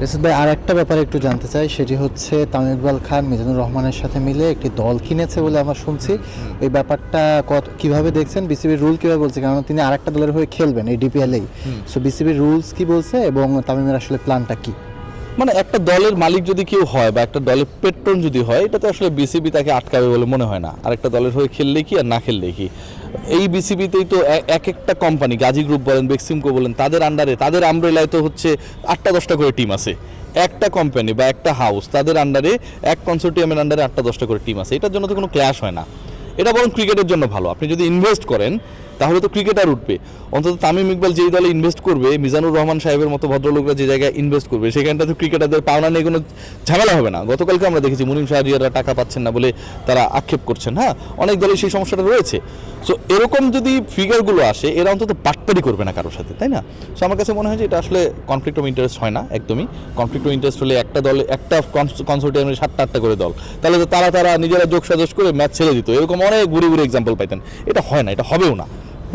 রেসাদ ভাই আর একটা ব্যাপারে একটু জানতে চাই সেটি হচ্ছে তামিম ইকবাল খান মিজানুর রহমানের সাথে মিলে একটি দল কিনেছে বলে আমরা শুনছি। এই ব্যাপারটা কত কীভাবে দেখছেন? বিসিবির রুল কীভাবে বলছে? কারণ তিনি আর একটা দলের হয়ে খেলবেন এই ডিপিএলেই সো বিসিবির রুলস কি বলছে এবং তামিমের আসলে প্ল্যানটা কি? মানে একটা দলের মালিক যদি কেউ হয় বা একটা দলের পেট্রন যদি হয়, এটা তো আসলে বিসিবি তাকে আটকাবে বলে মনে হয় না। আর একটা দলের হয়ে খেললে কি আর না খেললে কি? এই বিসিবিতেই তো এক একটা কোম্পানি গাজী গ্রুপ বলেন বেক্সিমকো বলেন, তাদের আন্ডারে তাদের আমব্রেলায় তো হচ্ছে আটটা দশটা করে টিম আছে। একটা কোম্পানি বা একটা হাউস তাদের আন্ডারে এক কনসোর্টিয়ামের আন্ডারে আটটা দশটা করে টিম আছে। এটার জন্য তো কোনো ক্ল্যাশ হয় না। এটা বরং ক্রিকেটের জন্য ভালো। আপনি যদি ইনভেস্ট করেন, তাহলে তো ক্রিকেটার উঠবে। অন্তত তামিম ইকবাল যেই দলে ইনভেস্ট করবে, মিজানুর রহমান সাহেবের মতো ভদ্রলোকরা যে জায়গায় ইনভেস্ট করবে, সেখানটা তো ক্রিকেটারদের পাওনা নিয়ে কোনো ঝামেলা হবে না। গতকালকে আমরা দেখেছি মুনিম শাহরিয়ারা টাকা পাচ্ছেন না বলে তারা আক্ষেপ করছেন হ্যাঁ? অনেক দলে সেই সমস্যাটা রয়েছে। সো এরকম যদি ফিগারগুলো আসে, এরা অন্তত বাটপারি করবে না কারোর সাথে, তাই না? সো আমার কাছে মনে হয় যে এটা আসলে কনফ্লিক্ট অফ ইন্টারেস্ট হয় না, একদমই। কনফ্লিক্ট অফ ইন্টারেস্ট হলে একটা দলে, একটা কনসার্টিয়ামের সাতটা আটটা করে দল। তাহলে তো তারা তারা নিজেরা যোগ সাজস করে ম্যাচ ছেড়ে দিত। এরকম অনেক ঘুরে ঘুরে এক্সাম্পল পাইতেন। এটা হয় না এটা হবেও না।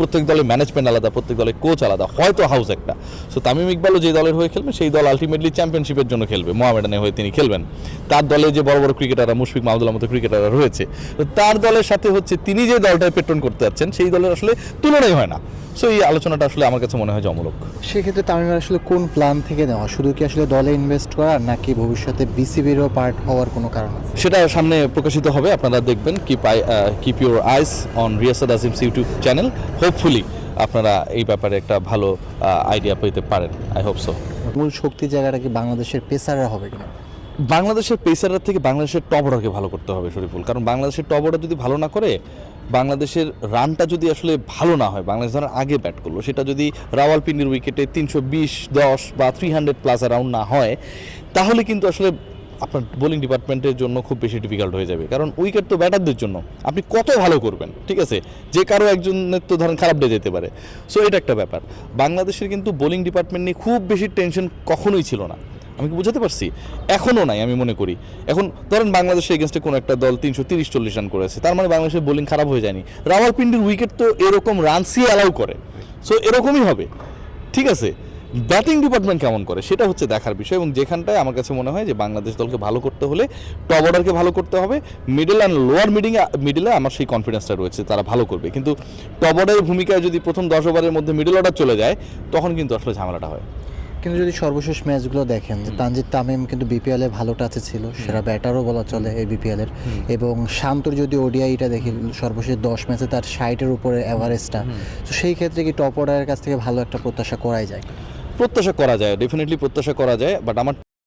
প্রত্যেক দলের ম্যানেজমেন্ট আলাদা প্রত্যেক দলের কোচ আলাদা হয়তো হাউস একটা। সো তামিম ইকবালও যে দলের হয়ে খেলবে সেই দল আলটিমেটলি চ্যাম্পিয়নশিপের জন্য খেলবে মোহামেডানের হয়ে তিনি খেলবেন। তার দলে যে বড় বড় ক্রিকেটাররা মুশফিক মাহমুদুল্লাহ মতো ক্রিকেটাররা রয়েছে তো তার দলের সাথে হচ্ছে তিনি যে দলটায় পেট্রন করতে যাচ্ছেন সেই দলের আসলে তুলনাই হয় না। সো এই আলোচনাটা আসলে আমার কাছে মনে হয় অমূলক। সেক্ষেত্রে তামিমের আসলে কোন প্ল্যান থেকে নেওয়া? শুধু কি আসলে দলে ইনভেস্ট করা নাকি ভবিষ্যতে বিসিবিরও পার্ট হওয়ার কোনো কারণ সেটা সামনে প্রকাশিত হবে আপনারা দেখবেন। Keep I keep your eyes on Riasad Azim's YouTube channel hopefully আপনারা এই ব্যাপারে একটা ভালো আইডিয়া পেতে পারেন। আই হোপ সো মূল শক্তির জায়গাটা কি বাংলাদেশের পেসাররা হবে কিনা? বাংলাদেশের পেসাররা থেকে বাংলাদেশের টপ অর্ডারকে ভালো করতে হবে শরীফুল। কারণ বাংলাদেশের টপ অর্ডার যদি ভালো না করে বাংলাদেশের রানটা যদি আসলে ভালো না হয় বাংলাদেশ ধরেন আগে ব্যাট করল সেটা যদি রাওয়ালপিন্ডির উইকেটে তিনশো বিশ দশ বা থ্রি হান্ড্রেড প্লাস রাউন্ড না হয় তাহলে কিন্তু আসলে আপনার বোলিং ডিপার্টমেন্টের জন্য খুব বেশি ডিফিকাল্ট হয়ে যাবে। কারণ উইকেট তো ব্যাটারদের জন্য। আপনি কত ভালো করবেন, ঠিক আছে? যে কারও একজনের তো ধরেন খারাপ ডে যেতে পারে। সো এটা একটা ব্যাপার। বাংলাদেশের কিন্তু বোলিং ডিপার্টমেন্ট নিয়ে খুব বেশি টেনশন কখনোই ছিল না। আমি কি বুঝাতে পারছি? এখনও নাই, আমি মনে করি। এখন ধরেন বাংলাদেশের এগেনস্টে কোনো একটা দল তিনশো তিরিশ চল্লিশ রান করেছে। তার মানে বাংলাদেশের বোলিং খারাপ হয়ে যায়নি। রাওয়ালপিন্ডির উইকেট তো এরকম রানসি অ্যালাউ করে। সো এরকমই হবে। ঠিক আছে? ব্যাটিং ডিপার্টমেন্ট কেমন করে? সেটা হচ্ছে দেখার বিষয় এবং যেখানটায় আমার কাছে মনে হয় যে বাংলাদেশ দলকে ভালো করতে হলে টপ অর্ডারকে ভালো করতে হবে। মিডল অ্যান্ড লোয়ার মিডিং মিডলে আমার সেই কনফিডেন্সটা রয়েছে তারা ভালো করবে। কিন্তু টপ অর্ডারের ভূমিকায় যদি প্রথম দশ ওভারের মধ্যে মিডল অর্ডার চলে যায় তখন কিন্তু আসলে ঝামেলাটা হয়। কিন্তু যদি সর্বশেষ ম্যাচগুলো দেখেন যে তানজিদ তামিম কিন্তু বিপিএলে ভালো টাচে ছিল সেরা ব্যাটারও বলা চলে এই বিপিএলের এবং শান্তর যদি ওডিআইটা দেখি সর্বশেষ দশ ম্যাচে তার ষাটের উপরে অ্যাভারেজটা তো সেই ক্ষেত্রে কি টপ অর্ডারের কাছ থেকে ভালো একটা প্রত্যাশা করাই যায়? প্রত্যাশা করা যায় ডেফিনেটলি প্রত্যাশা করা যায় বাট আমার